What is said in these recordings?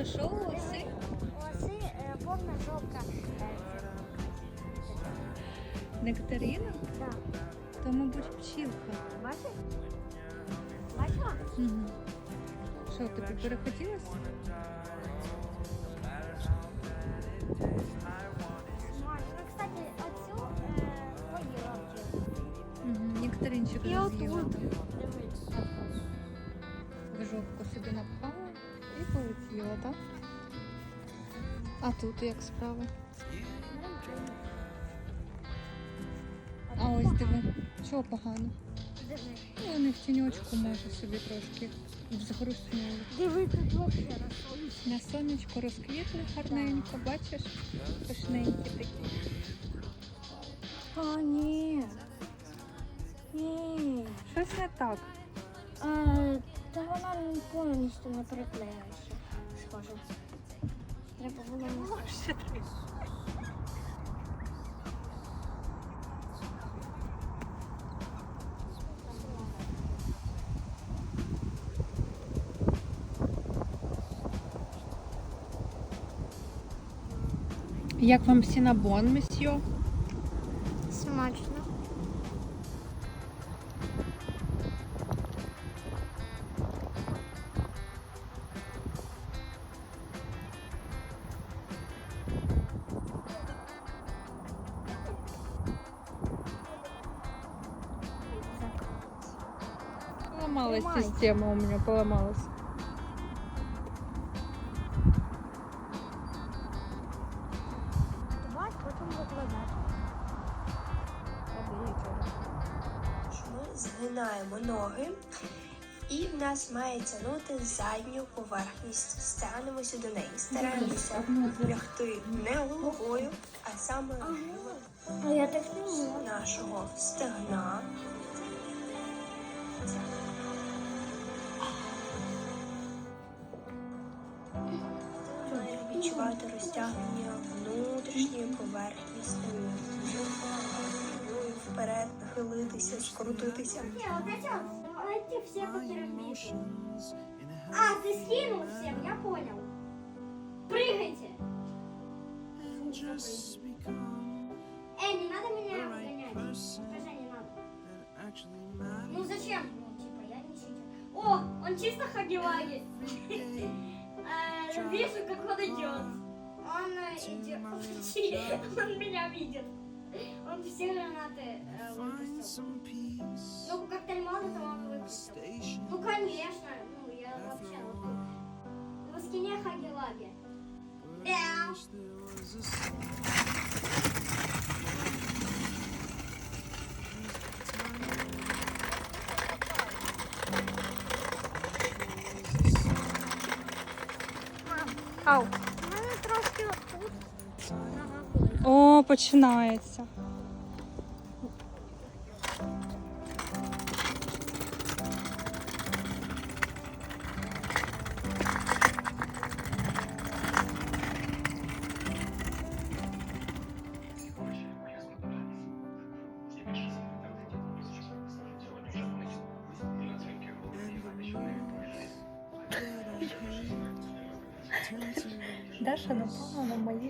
Що що, оси? Оси е, повна жовта. Нектарина? Так. То, мабуть, пчілка. Бачиш? Бачила? Угу. Що, тобі перехотілося? Смачно. Ну, кстати, оцю е, поїла. Угу. Нектаринчик І вже з'їла. тут. так. В жовтку і так? А тут як справи? А ось диви, чого погано? Ну, вони в тіньочку може собі трошки згрустнули. Диви, тут вообще на сонці. На сонечко розквітли гарненько, бачиш? Пишненькі такі. А, ні. Ні. Щось не так. А, та вона повністю не приклеїлася. Схоже. Треба було не Як вам сінабон, месьйо? Смачно. Поломалась Тримай. система у меня, поломалась. Бать, потім викладати. Ми згинаємо ноги, і в нас має тягнути задню поверхність. Стягнемося до неї. Стараємося лягти не головою, а саме нашого стегна. Нахилитися, скрутитися. А, ты скинул всем, я понял. Прыгайте. Эй, не надо меня гонять. Скажи, не надо. Ну зачем? Ну, типа, я не читер. О, он чисто Хагеваги. Э, Вижу, как он идет. Он э, идет. Он меня видит. Он все гранаты э, выпустил. Ну, коктейль молотова он выпустил. Ну, конечно. Ну, я вообще вот. В скине Хаги-Лаги. Эм. Ау. Починається. Даша напала на моє.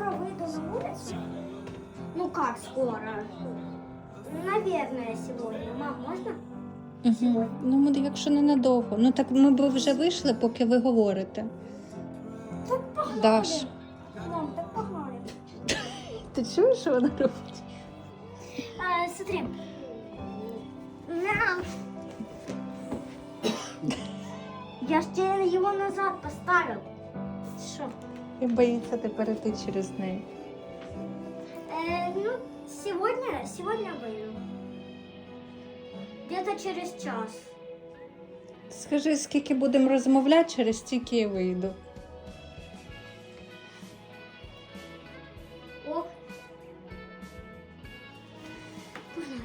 скоро выйду на улицу. Ну как скоро? Наверное, сегодня. Мам, можно? Угу. Ну, ми, якщо ненадовго. Ну так ми б вже вийшли, поки ви говорите. Так погнали. Даш. Мам, так погнали. Ти чуєш, що вона робить? А, смотри. Мяу. его назад поставил. Что? І боїться ти перейти через неї. Э, ну, сегодня, сегодня выйду. Где-то через час. Скажи, скільки будемо розмовляти, через стільки я вийду. Ок. Погнали.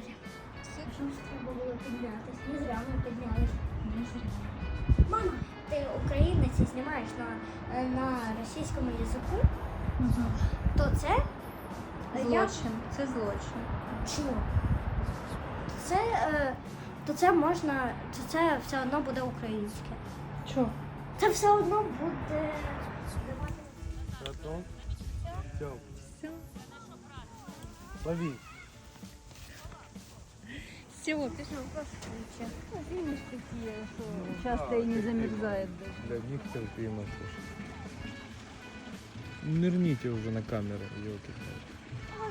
Треба було піднятися. Не зря ми піднялись. Мама, ти українець і знімаєш на, е, на російському язику, то це е, я Злочин. Це злочин. чого? Це, е, то це можна, то це все одно буде українське. Чого? Це все одно буде. Готов? Все, Все. лови. Все, пішов Видишь, какие, что часто и не замерзает даже. Для них терпимо, слушай. Нырните уже на камеру, елки.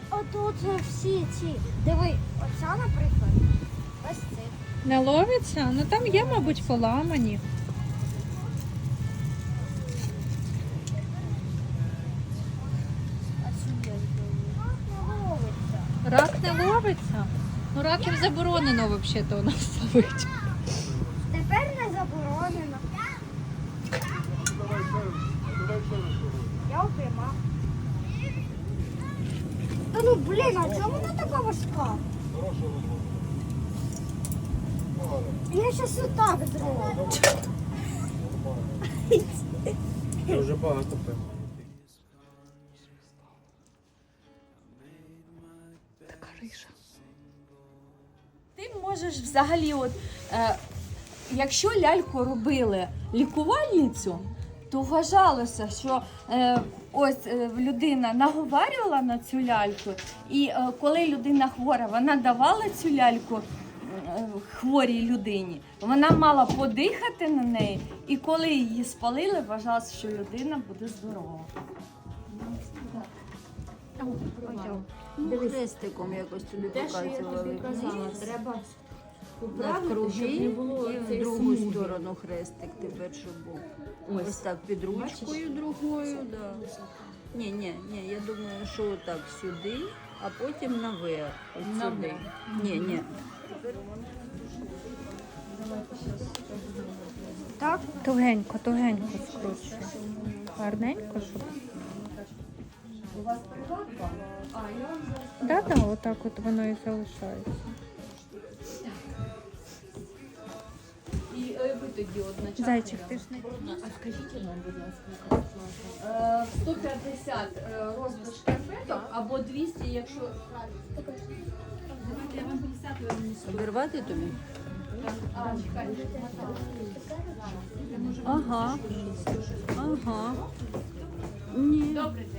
А тут всі ці. Диви, оця, наприклад. Ось це. Не ловиться? Ну там є, мабуть, поламані. Рак не ловиться? Раків заборонено взагалі-то у нас ловити. Тепер не заборонено. Я упряма. Та ну блін, а чому вона така важка? Я щас отак зроблю. Я уже багато пив. Така. Ти можеш взагалі, от, е, якщо ляльку робили лікувальницю, то вважалося, що е, ось е, людина наговарювала на цю ляльку, і е, коли людина хвора, вона давала цю ляльку е, хворій людині, вона мала подихати на неї, і коли її спалили, вважалося, що людина буде здорова. Хрестиком якось тобі показували. треба Навкруги і в другу сторону хрестик тепер, щоб був. Ось, так під ручкою другою. Да. Ні, ні, ні, я думаю, що отак сюди, а потім наверх. Ось сюди. Ні, ні. Так? Тугенько, тугенько скручує. Гарненько, щоб. У вас переводка? А, я вам зараз Да, да, отак от воно і залишається. І е, ви тоді одночасно. Зайчик, ти ж не А скажіть нам, будь ласка, е, 150 е, розмір шкарпеток або 200, якщо Давайте я вам 50 винесу. Обірвати тобі? А, чекайте. Ага. Ага. Ні. Ось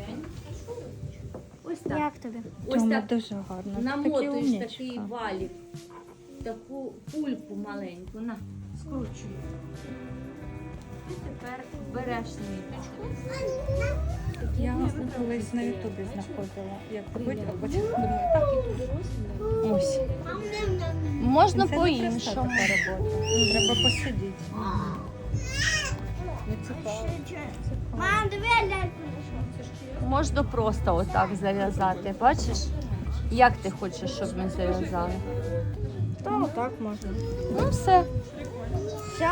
так. Як тобі? Ось так дуже гарно. Такі намотуєш умнічка. такий валік, таку пульку маленьку, на, скручуй. І тепер береш ниточку. Я колись на Ютубі знаходила, як робити, а потім думаю, так і тут. Ось. Можна Це не проста така робота. Треба посидіти. Не цікаво. Мам, диви, я ляльку. Можна просто отак зав'язати. Бачиш? Як ти хочеш, щоб ми зав'язали? Та отак можна. Ну все. Все.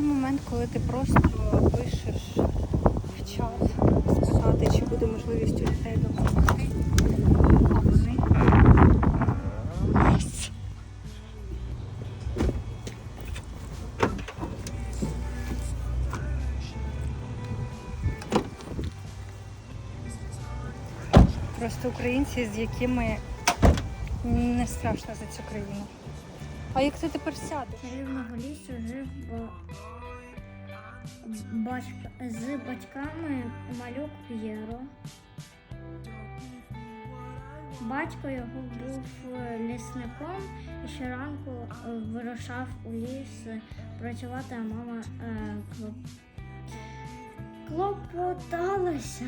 Той момент, коли ти просто пишеш в чат, спитати, чи буде можливість у дітей допомогти. А вони Просто українці, з якими не страшно за цю країну. А як ти тепер сядеш? Рівного лісу жив, батька, з батьками малюк П'єро. Батько його був е, лісником і щоранку е, вирушав у ліс е, працювати, а мама е, клоп... клопоталася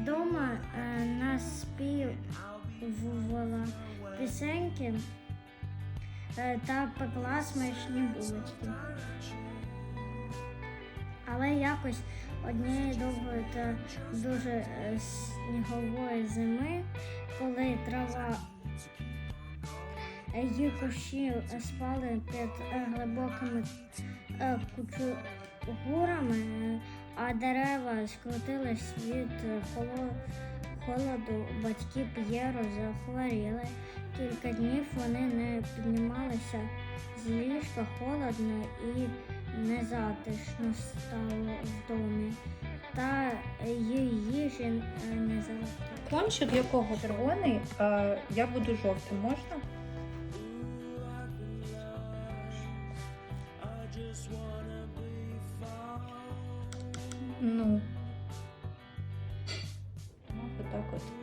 вдома е, наспівувала пісеньки та пекла смачні булочки. Але якось однієї довгої та дуже е, снігової зими, коли трава е, і кущі спали під е, глибокими е, кучугурами, е, а дерева скрутились від е, холоду, батьки П'єро захворіли. Кілька днів вони не піднімалися з ліжка холодно і незатишно стало в домі. Та її їжі е, не завжди. Кончик якого червоний, а я буду жовтим, можна? Ну, отак от.